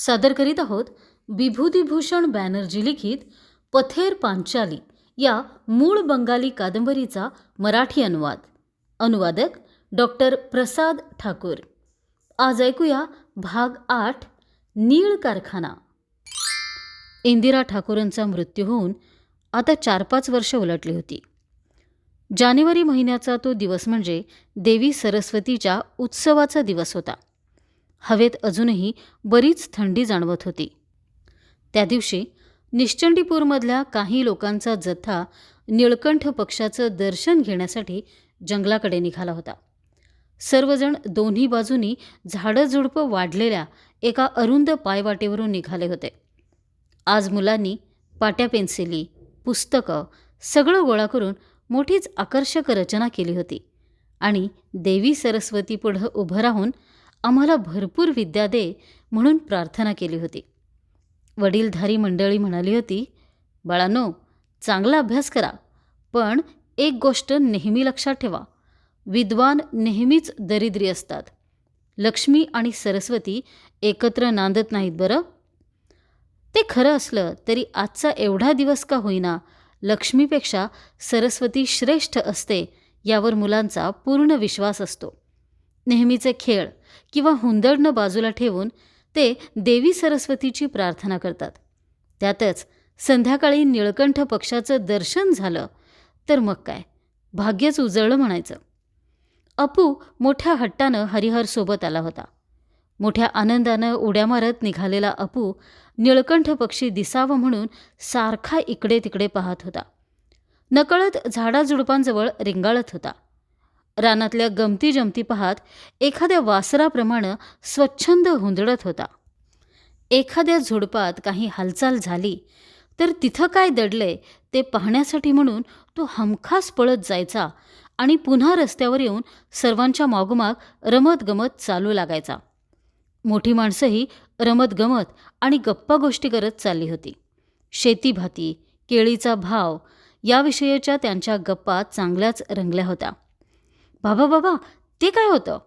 सादर करीत आहोत विभूतिभूषण बॅनर्जी लिखित पथेर पांचाली या मूळ बंगाली कादंबरीचा मराठी अनुवाद. अनुवादक डॉक्टर प्रसाद ठाकूर. आज ऐकूया भाग आठ नीळ कारखाना. इंदिरा ठाकूरांचा मृत्यू होऊन आता चार पाच वर्ष उलटली होती. जानेवारी महिन्याचा तो दिवस म्हणजे देवी सरस्वतीच्या उत्सवाचा दिवस होता. हवेत अजूनही बरीच थंडी जाणवत होती. त्या दिवशी निश्चंडीपूरमधल्या काही लोकांचा जथ्था निळकंठ पक्षाचं दर्शन घेण्यासाठी जंगलाकडे निघाला होता. सर्वजण दोन्ही बाजूनी झाडंझुडपं वाढलेल्या एका अरुंद पायवाटेवरून निघाले होते. आज मुलांनी पाट्या पेन्सिली पुस्तकं सगळं गोळा करून मोठीच आकर्षक रचना केली होती आणि देवी सरस्वतीपुढं उभं राहून आम्हाला भरपूर विद्या दे म्हणून प्रार्थना केली होती. वडीलधारी मंडळी म्हणाली होती बाळानो चांगला अभ्यास करा पण एक गोष्ट नेहमी लक्षात ठेवा. विद्वान नेहमीच दरिद्री असतात. लक्ष्मी आणि सरस्वती एकत्र नांदत नाहीत बरं? ते खरं असलं तरी आजचा एवढा दिवस का होईना लक्ष्मीपेक्षा सरस्वती श्रेष्ठ असते यावर मुलांचा पूर्ण विश्वास असतो. नेहमीचे खेळ किंवा हुंदडणं बाजूला ठेवून ते देवी सरस्वतीची प्रार्थना करतात. त्यातच संध्याकाळी निळकंठ पक्षाचं दर्शन झालं तर मग काय? भाग्यच उजळलं म्हणायचं. अपू मोठ्या हट्टानं हरिहरसोबत आला होता. मोठ्या आनंदानं उड्या मारत निघालेला अपू निळकंठ पक्षी दिसावं म्हणून सारखा इकडे तिकडे पाहत होता. नकळत झाडाझुडपांजवळ रिंगाळत होता. रानातल्या गमती जमती पाहत एखाद्या वासराप्रमाणे स्वच्छंद हुंदडत होता. एखाद्या झुडपात काही हालचाल झाली तर तिथं काय दडलंय ते पाहण्यासाठी म्हणून तो हमखास पळत जायचा आणि पुन्हा रस्त्यावर येऊन सर्वांच्या मागोमाग रमत गमत चालू लागायचा. मोठी माणसंही रमत गमत आणि गप्पा गोष्टी करत चालली होती. शेतीभाती केळीचा भाव याविषयीच्या त्यांच्या गप्पा चांगल्याच रंगल्या होत्या. बाबा बाबा ते काय होतं?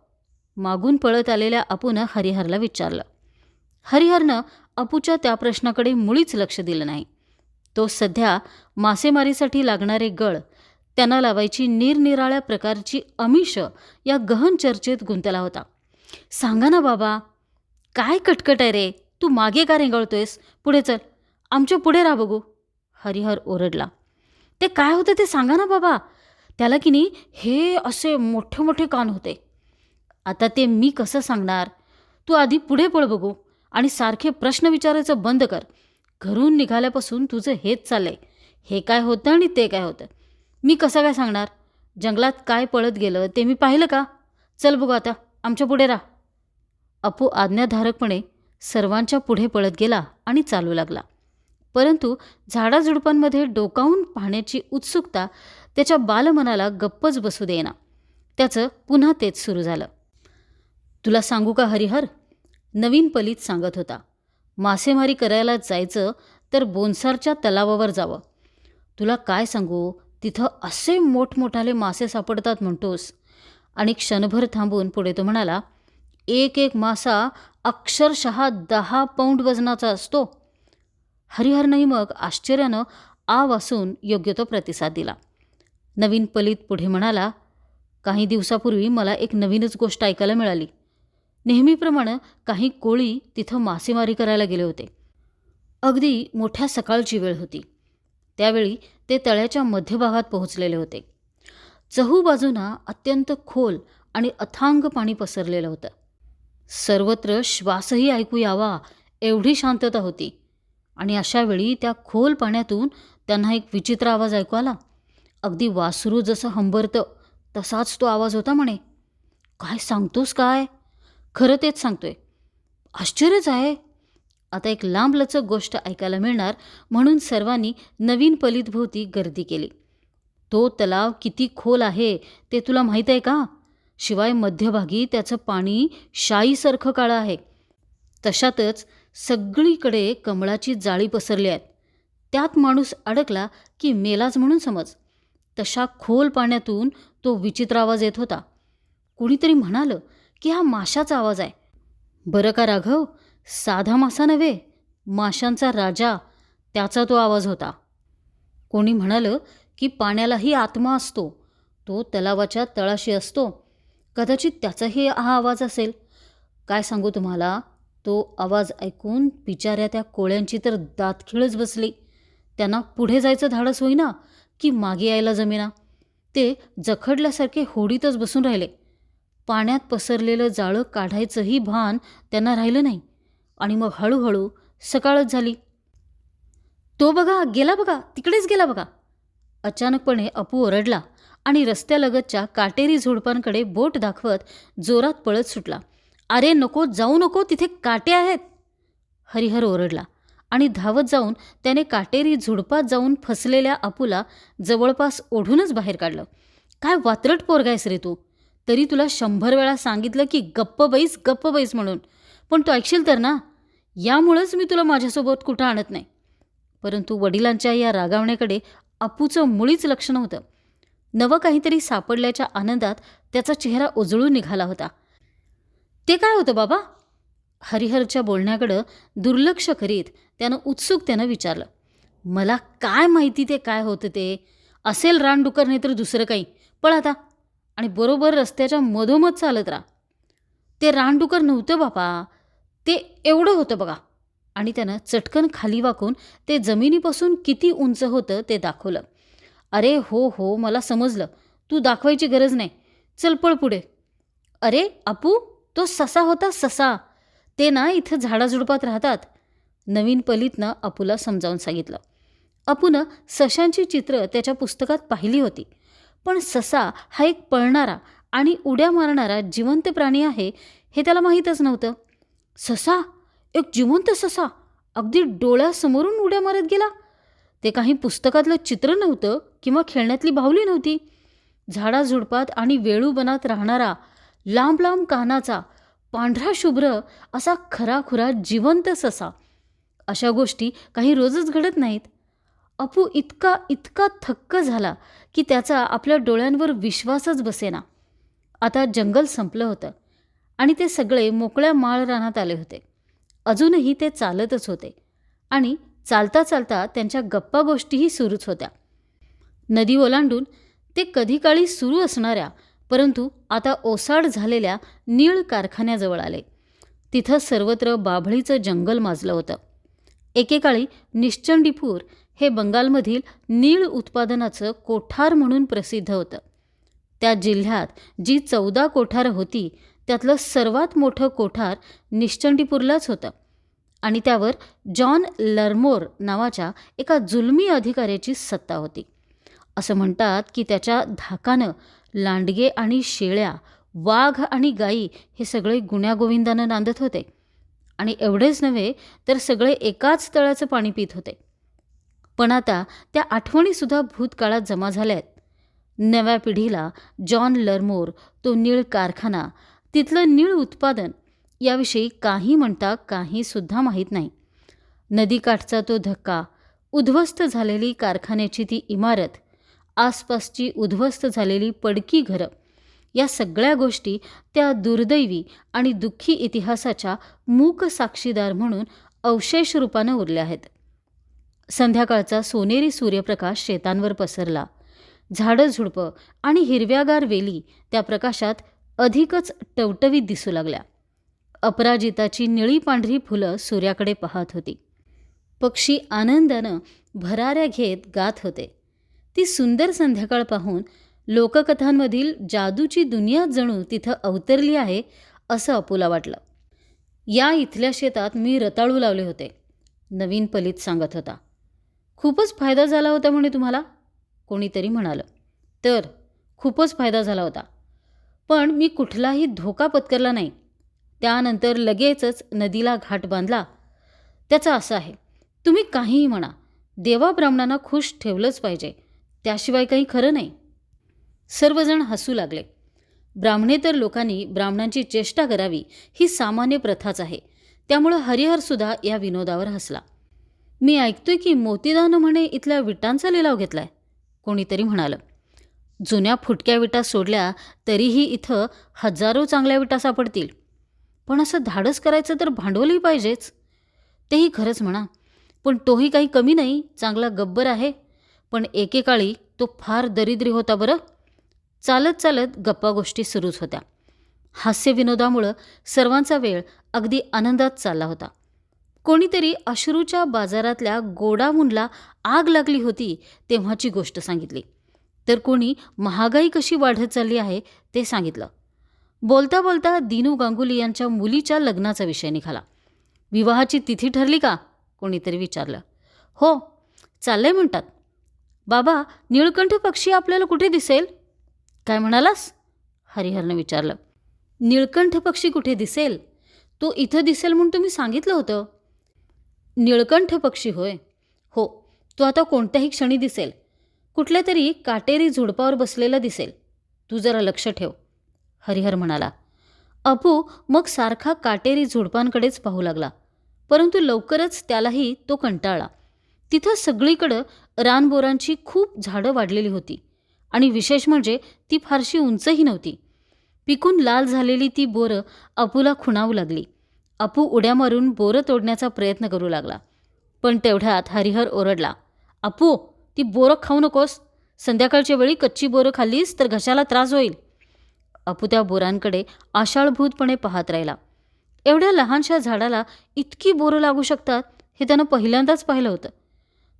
मागून पळत आलेल्या अपूनं हरिहरला विचारलं. हरिहरनं अपूच्या त्या प्रश्नाकडे मुळीच लक्ष दिलं नाही. तो सध्या मासेमारीसाठी लागणारे गळ त्यांना लावायची निरनिराळ्या प्रकारची अमिष या गहन चर्चेत गुंतला होता. सांगा ना बाबा काय कटकट आहे रे? तू मागे का रेंगाळतोयस? पुढे चल. आमच्या पुढे राहा बघू. हरिहर ओरडला. ते काय होतं ते सांगा ना बाबा. त्याला की नाही हे असे मोठे मोठे कान होते. आता ते मी कसं सांगणार? तू आधी पुढे पळ बघू आणि सारखे प्रश्न विचारायचं बंद कर. घरून निघाल्यापासून तुझं हेच चाललंय. हे काय होतं आणि ते काय होतं? मी कसं काय सांगणार? जंगलात काय पळत गेलं ते मी पाहिलं का? चल बघू आता. आमच्या पुढे राहा. अपू आज्ञाधारकपणे सर्वांच्या पुढे पळत गेला आणि चालू लागला. परंतु झाडाझुडपांमध्ये डोकावून पाहण्याची उत्सुकता त्याच्या बालमनाला गप्पच बसू देना त्याचं पुन्हा तेच सुरू झालं. तुला सांगू का हरिहर? नवीन पलीत सांगत होता. मासेमारी करायला जायचं तर बोनसारच्या तलावावर जावं. तुला काय सांगू? तिथं असे मोठमोठाले मासे सापडतात म्हणतोस. आणि क्षणभर थांबून पुढे तो म्हणाला एक एक मासा अक्षरशः दहा पौंड वजनाचा असतो. हरिहरनंही मग आश्चर्यानं आ वासून योग्य तो प्रतिसाद दिला. नवीन पलित पुढे म्हणाला काही दिवसापूर्वी मला एक नवीनच गोष्ट ऐकायला मिळाली. नेहमीप्रमाणे काही कोळी तिथं मासेमारी करायला गेले होते. अगदी मोठ्या सकाळची वेळ होती. त्यावेळी ते तळ्याच्या मध्यभागात पोहोचलेले होते. चहूबाजूना अत्यंत खोल आणि अथांग पाणी पसरलेलं होतं. सर्वत्र श्वासही ऐकू यावा एवढी शांतता होती आणि अशावेळी त्या खोल पाण्यातून त्यांना एक विचित्र आवाज ऐकू आला. अगदी वासरू जसं हंबरतं तसाच तो आवाज होता म्हणे. काय सांगतोस काय? खरं तेच सांगतोय. आश्चर्यच आहे. आता एक लांबलचक गोष्ट ऐकायला मिळणार म्हणून सर्वांनी नवीन पलीतभोवती गर्दी केली. तो तलाव किती खोल आहे ते तुला माहीत आहे का? शिवाय मध्यभागी त्याचं पाणी शाईसारखं काळं आहे. तशातच सगळीकडे कमळाची जाळी पसरली आहेत त्यात माणूस अडकला की मेलाच म्हणून समज. तशा खोल पाण्यातून तो विचित्र आवाज येत होता. कुणीतरी म्हणालं की हा माशाचा आवाज आहे. बरं का राघव? साधा मासा नव्हे माशांचा राजा त्याचा तो आवाज होता. कोणी म्हणालं की पाण्यालाही आत्मा असतो तो तलावाच्या तळाशी असतो. कदाचित त्याचाही हा आवाज असेल. काय सांगू तुम्हाला? तो आवाज ऐकून बिचाऱ्या त्या कोळ्यांची तर दातखिळच बसली. त्यांना पुढे जायचं धाडस होईना. की मागे यायला जमेना. ते जखडल्यासारखे होडीतच बसून राहिले. पाण्यात पसरलेलं जाळं काढायचंही भान त्यांना राहिलं नाही. आणि मग हळूहळू सकाळच झाली. तो बघा गेला बघा तिकडेच गेला बघा. अचानकपणे अपू ओरडला आणि रस्त्यालगतच्या काटेरी झुडपांकडे बोट दाखवत जोरात पळत सुटला. अरे नको जाऊ नको तिथे काटे आहेत. हरिहर ओरडला. आणि धावत जाऊन त्याने काटेरी झुडपात जाऊन फसलेल्या अपूला जवळपास ओढूनच बाहेर काढलं. काय वात्रट पोरगायस रे तू? तरी तुला शंभर वेळा सांगितलं की गप्प बैस गप्प बैस म्हणून. पण तू ऐकशील तर ना? यामुळंच मी तुला माझ्यासोबत कुठं आणत नाही. परंतु वडिलांच्या या रागावण्याकडे अपूचं मुळीच लक्ष नव्हतं. नवं काहीतरी सापडल्याच्या आनंदात त्याचा चेहरा उजळून निघाला होता. ते काय होतं बाबा? हरिहरच्या बोलण्याकडं दुर्लक्ष करीत त्यानं उत्सुकतेनं विचारलं मला काय माहिती ते काय होतं ते? असेल रानडुकर नाही तर दुसरं काही. पळ आता. आणि बरोबर रस्त्याच्या मधोमध चालत राहा. ते रानडुकर नव्हतं बापा. ते एवढं होतं बघा. आणि त्यानं चटकन खाली वाकून ते जमिनीपासून किती उंच होतं ते दाखवलं. अरे हो हो मला समजलं. तू दाखवायची गरज नाही. चल पळ पुढे. अरे अपू तो ससा होता ससा. ते ना इथं झाडाझुडपात राहतात. नवीन पलीतनं अपूला समजावून सांगितलं. अपूनं सशांची चित्र त्याच्या पुस्तकात पाहिली होती. पण ससा हा एक पळणारा आणि उड्या मारणारा जिवंत प्राणी आहे हे त्याला माहीतच नव्हतं. ससा? एक जिवंत ससा? अगदी डोळ्यासमोरून उड्या मारत गेला? ते काही पुस्तकातलं चित्र नव्हतं किंवा खेळण्यातली बाहुली नव्हती. झाडाझुडपात आणि वेळूबनात राहणारा लांब लांब कानाचा पांढरा शुभ्र असा खराखुरा जिवंत ससा. अशा गोष्टी काही रोजच घडत नाहीत. अपू इतका इतका थक्क झाला की त्याचा आपल्या डोळ्यांवर विश्वासच बसेना. आता जंगल संपलं होतं आणि ते सगळे मोकळ्या माळ रानात आले होते. अजूनही ते चालतच होते आणि चालता चालता त्यांच्या गप्पा गोष्टीही सुरूच होत्या. नदी ओलांडून ते कधी काळी सुरू असणाऱ्या परंतु आता ओसाड झालेल्या नीळ कारखान्याजवळ आले. तिथं सर्वत्र बाभळीचं जंगल माजलं होतं. एकेकाळी निश्चंडीपूर हे बंगालमधील नीळ उत्पादनाचं कोठार म्हणून प्रसिद्ध होतं. त्या जिल्ह्यात जी चौदा कोठारं होती त्यातलं सर्वात मोठं कोठार निश्चंडीपूरलाच होतं. आणि त्यावर जॉन लर्मोर नावाच्या एका जुलमी अधिकाऱ्याची सत्ता होती. असं म्हणतात की त्याच्या धाकानं लांडगे आणि शेळ्या वाघ आणि गायी हे सगळे गुण्यागोविंदानं नांदत होते. आणि एवढेच नव्हे तर सगळे एकाच तळाचं पाणी पित होते. पण आता त्या आठवणीसुद्धा भूतकाळात जमा झाल्या आहेत नव्या पिढीला जॉन लर्मोर तो नीळ कारखाना तिथलं नीळ उत्पादन याविषयी काही म्हणता काहीसुद्धा माहीत नाही. नदीकाठचा तो धक्का उद्ध्वस्त झालेली कारखान्याची ती इमारत आसपासची उद्ध्वस्त झालेली पडकी घरं. या सगळ्या गोष्टी त्या दुर्दैवी आणि दुःखी इतिहासाच्या मूक साक्षीदार म्हणून अवशेष रूपानं उरल्या आहेत. संध्याकाळचा सोनेरी सूर्यप्रकाश शेतांवर पसरला. झाडं झुडपं आणि हिरव्यागार वेली त्या प्रकाशात अधिकच टवटवीत दिसू लागल्या. अपराजिताची निळी पांढरी फुलं सूर्याकडे पाहत होती. पक्षी आनंदानं भराऱ्या घेत गात होते. ती सुंदर संध्याकाळ पाहून लोककथांमधील जादूची दुनिया जणू तिथं अवतरली आहे असं अपोला वाटलं. या इथल्या शेतात मी रताळू लावले होते. नवीन पलीत सांगत होता. खूपच फायदा झाला होता म्हणे तुम्हाला? कोणीतरी म्हणालं. तर खूपच फायदा झाला होता. पण मी कुठलाही धोका पत्करला नाही. त्यानंतर लगेचच नदीला घाट बांधला. त्याचा असं आहे तुम्ही काहीही म्हणा देवा ब्राह्मणांना खुश ठेवलंच पाहिजे. त्याशिवाय काही खरं नाही. सर्वजण हसू लागले. ब्राह्मणे तर लोकांनी ब्राह्मणांची चेष्टा करावी ही सामान्य प्रथाच आहे. त्यामुळं हरिहरसुद्धा या विनोदावर हसला. मी ऐकतोय की मोतीदानं म्हणे इथल्या विटांचा लिलाव घेतलाय कोणीतरी म्हणालं. जुन्या फुटक्या विटा सोडल्या तरीही इथं हजारो चांगल्या विटा सापडतील. पण असं धाडस करायचं तर भांडवलही पाहिजेच. तेही खरंच म्हणा पण तोही काही कमी नाही चांगला गब्बर आहे. पण एकेकाळी तो फार दरिद्री होता बरं. चालत चालत गप्पा गोष्टी सुरूच होत्या. हास्यविनोदामुळं सर्वांचा वेळ अगदी आनंदात चालला होता. कोणीतरी अश्रूच्या बाजारातल्या गोडामुनला आग लागली होती तेव्हाची गोष्ट सांगितली. तर कोणी महागाई कशी वाढत चालली आहे ते सांगितलं. बोलता बोलता दिनू गांगुली यांच्या मुलीच्या लग्नाचा विषय निघाला. विवाहाची तिथी ठरली का? कोणीतरी विचारलं. हो चाललंय म्हणतात. बाबा निळकंठ पक्षी आपल्याला कुठे दिसेल? काय म्हणालास? हरिहरनं विचारलं. निळकंठ पक्षी कुठे दिसेल? तो इथं दिसेल म्हणून तुम्ही सांगितलं होतं. निळकंठ पक्षी होय. हो तो आता कोणत्याही क्षणी दिसेल. कुठल्या तरी काटेरी झुडपावर बसलेला दिसेल. तू जरा लक्ष ठेव. हरिहर म्हणाला. अपू मग सारखा काटेरी झुडपांकडेच पाहू लागला. परंतु लवकरच त्यालाही तो कंटाळला. तिथं सगळीकडं रानबोरांची खूप झाडं वाढलेली होती. आणि विशेष म्हणजे ती फारशी उंचही नव्हती. पिकून लाल झालेली ती बोरं अपूला खुणावू लागली. अपू उड्या मारून बोरं तोडण्याचा प्रयत्न करू लागला. पण तेवढ्यात हरिहर ओरडला अपू ती बोरं खाऊ नकोस. संध्याकाळच्या वेळी कच्ची बोरं खाल्लीस तर घशाला त्रास होईल. अपू त्या बोरांकडे आषाळभूतपणे पाहत राहिला. एवढ्या लहानशा झाडाला इतकी बोरं लागू शकतात? हे त्यानं पहिल्यांदाच पाहिलं होतं.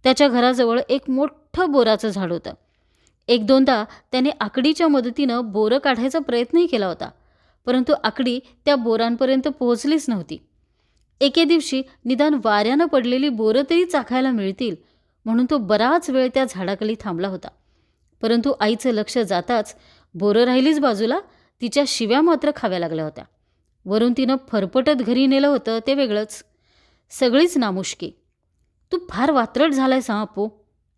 त्याच्या घराजवळ एक मोठं बोराचं झाड होतं. एक दोनदा त्याने आकडीच्या मदतीनं बोरं काढायचा प्रयत्नही केला होता परंतु आकडी त्या बोरांपर्यंत पोहोचलीच नव्हती. एके दिवशी निदान वाऱ्यानं पडलेली बोरं तरी चाखायला मिळतील म्हणून तो बराच वेळ त्या झाडाखाली थांबला होता. परंतु आईचं लक्ष जाताच बोरं राहिलीच बाजूला तिच्या शिव्या मात्र खाव्या लागल्या होत्या. वरून तिनं फरफटत घरी नेलं होतं ते वेगळंच. सगळीच नामुष्की. तू फार वात्रट झालाय सा अपू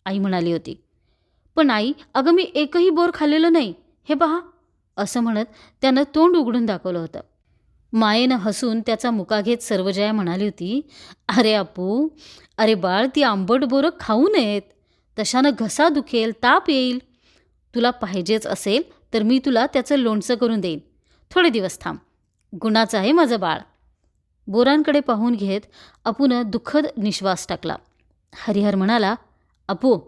आई म्हणाली होती. पण आई अगं मी एकही बोर खाल्लेलं नाही हे पहा. असं म्हणत त्यानं तोंड उघडून दाखवलं होतं. मायेनं हसून त्याचा मुका घेत सर्वजया म्हणाली होती अरे अपू अरे बाळ ती आंबट बोरं खाऊ नयेत. तशानं घसा दुखेल ताप येईल. तुला पाहिजेच असेल तर मी तुला त्याचं लोणचं करून देईन. थोडे दिवस थांब. गुणाचं आहे माझं बाळ. बोरांकडे पाहून घेत अपूनं दुःखद निश्वास टाकला. हरिहर म्हणाला अपू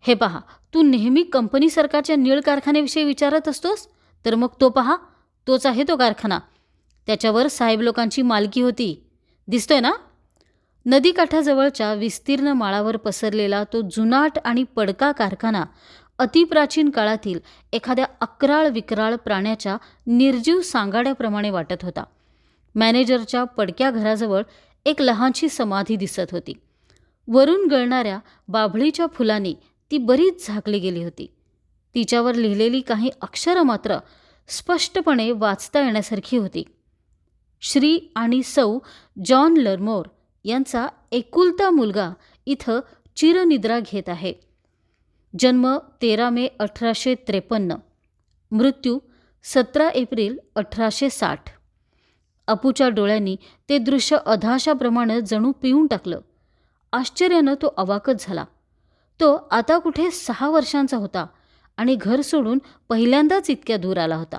हे पहा तू नेहमी कंपनी सरकारच्या निळ कारखान्याविषयी विचारत असतोस? तर मग तो पहा तोच आहे तो कारखाना. त्याच्यावर साहेब लोकांची मालकी होती. दिसतोय ना? नदीकाठाजवळच्या विस्तीर्ण माळावर पसरलेला तो जुनाट आणि पडका कारखाना अतिप्राचीन काळातील एखाद्या अकराळ विक्राळ प्राण्याच्या निर्जीव सांगाड्याप्रमाणे वाटत होता. मॅनेजरच्या पडक्या घराजवळ एक लहानशी समाधी दिसत होती. वरून गळणाऱ्या बाभळीच्या फुलाने ती बरीच झाकली गेली होती. तिच्यावर लिहिलेली काही अक्षरं मात्र स्पष्टपणे वाचता येण्यासारखी होती. श्री आणि सौ जॉन लर्मोर यांचा एकुलता मुलगा इथं चिरनिद्रा घेत आहे. जन्म तेरा मे अठराशे त्रेपन्न. मृत्यू सतरा एप्रिल अठराशे साठ. अपूच्या डोळ्यांनी ते दृश्य अधाशाप्रमाणे जणू पिऊन टाकलं. आश्चर्यानं तो अवाकच झाला. तो आता कुठे सहा वर्षांचा होता आणि घर सोडून पहिल्यांदाच इतक्या दूर आला होता.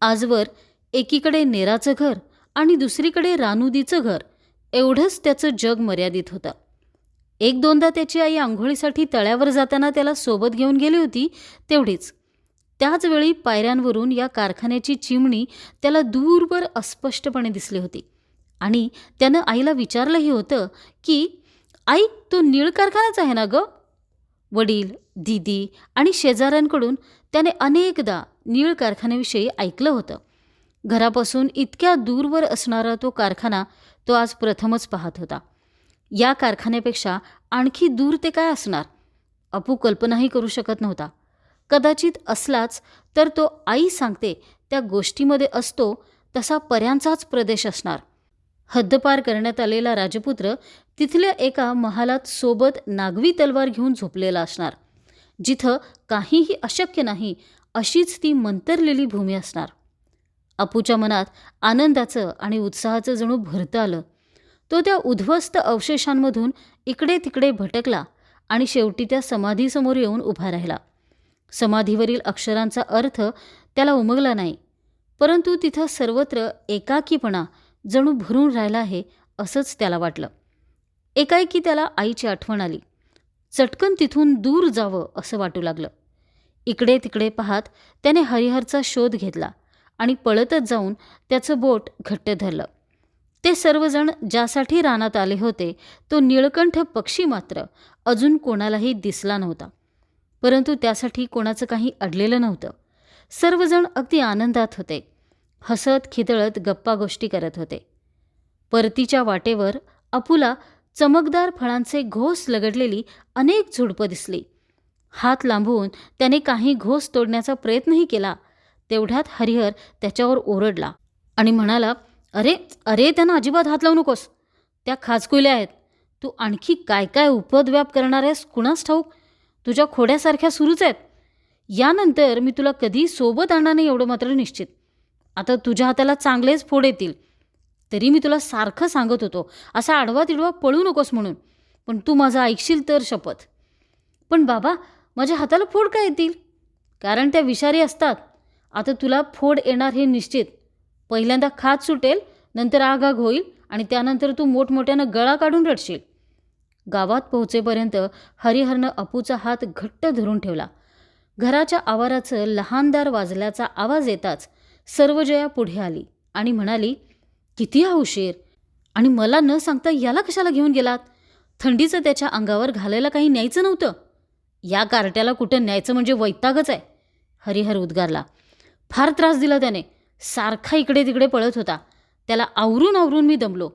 आजवर एकीकडे नेराचं घर आणि दुसरीकडे रानुदीचं घर एवढंच त्याचं जग मर्यादित होतं. एक दोनदा त्याची आई आंघोळीसाठी तळ्यावर जाताना त्याला सोबत घेऊन गेली होती तेवढीच. त्याचवेळी पायऱ्यांवरून या कारखान्याची चिमणी त्याला दूरवर अस्पष्टपणे दिसली होती. आणि त्यानं आईला विचारलंही होतं की आई तो नीळ कारखानाच आहे ना गं? वडील दिदी आणि शेजाऱ्यांकडून त्याने अनेकदा नीळ कारखान्याविषयी ऐकलं होतं. घरापासून इतक्या दूरवर असणारा तो कारखाना तो आज प्रथमच पाहत होता. या कारखान्यापेक्षा आणखी दूर ते काय असणार? अपू कल्पनाही करू शकत नव्हता. कदाचित असलाच तर तो आई सांगते त्या गोष्टीमध्ये असतो तसा पर्यांचाच प्रदेश असणार. हद्दपार करण्यात आलेला राजपुत्र तिथल्या एका महालात सोबत नागवी तलवार घेऊन झोपलेला असणार. जिथं काहीही अशक्य नाही अशीच ती मंतरलेली भूमी असणार. अपूच्या मनात आनंदाचं आणि उत्साहाचं जणू भरतं आलं. तो त्या उद्ध्वस्त अवशेषांमधून इकडे तिकडे भटकला आणि शेवटी त्या समाधीसमोर येऊन उभा राहिला. समाधीवरील अक्षरांचा अर्थ त्याला उमगला नाही. परंतु तिथं सर्वत्र एकाकीपणा जणू भरून राहिला आहे असंच त्याला वाटलं. एकाएकी त्याला आईची आठवण आली. चटकन तिथून दूर जावं असं वाटू लागलं. इकडे तिकडे पाहत त्याने हरिहरचा शोध घेतला आणि पळतच जाऊन त्याचं बोट घट्ट धरलं. ते सर्वजण ज्यासाठी रानात आले होते तो निळकंठ पक्षी मात्र अजून कोणालाही दिसला नव्हता. परंतु त्यासाठी कोणाचं काही अडलेलं नव्हतं. सर्वजण अगदी आनंदात होते. हसत खिदळत गप्पा गोष्टी करत होते. परतीच्या वाटेवर अपुला चमकदार फळांचे घोस लगडलेली अनेक झुडपं दिसली. हात लांबून त्याने काही घोस तोडण्याचा प्रयत्नही केला. तेवढ्यात हरिहर त्याच्यावर ओरडला आणि म्हणाला अरे अरे त्यांना अजिबात हात लावू नकोस. त्या खाजकुल्या आहेत. तू आणखी काय काय उपद्व्याप करणार आहेस कुणास ठाऊक? तुझ्या खोड्यासारख्या सुरूच आहेत. यानंतर मी तुला कधी सोबत आणणार नाही एवढं मात्र निश्चित. आता तुझ्या हाताला चांगलेच फोड येतील. तरी मी तुला सारखं सांगत होतो असा आडवा तिडवा पळू नकोस म्हणून. पण तू माझं ऐकशील तर शपथ. पण बाबा माझ्या हाताला फोड काय येतील? कारण त्या विषारी असतात. आता तुला फोड येणार हे निश्चित. पहिल्यांदा खात सुटेल नंतर आग आग होईल आणि त्यानंतर तू मोठमोठ्यानं गळा काढून रडशील. गावात पोहोचेपर्यंत हरिहरनं अपूचा हात घट्ट धरून ठेवला. घराच्या आवाराचं लहानदार वाजल्याचा आवाज येताच सर्वजया पुढे आली आणि म्हणाली किती हा उशीर? आणि मला न सांगता याला कशाला घेऊन गेलात? थंडीचं त्याच्या अंगावर घालायला काही न्यायचं नव्हतं? या कार्ट्याला कुठं न्यायचं म्हणजे वैतागच आहे. हरिहर उद्गारला. फार त्रास दिला त्याने. सारखा इकडे तिकडे पळत होता. त्याला आवरून आवरून मी दमलो.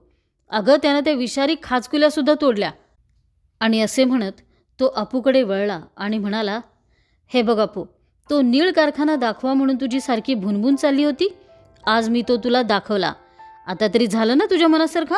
अगं त्यानं त्या विषारी खाजकुल्यासुद्धा तोडल्या. आणि असे म्हणत तो अपूकडे वळला आणि म्हणाला हे बघ अपू तो नीळ कारखाना दाखवा म्हणून तुझी सारखी भुनभुन चालली होती? आज मी तो तुला दाखवला. आता तरी झालं ना तुझ्या मनासारखा?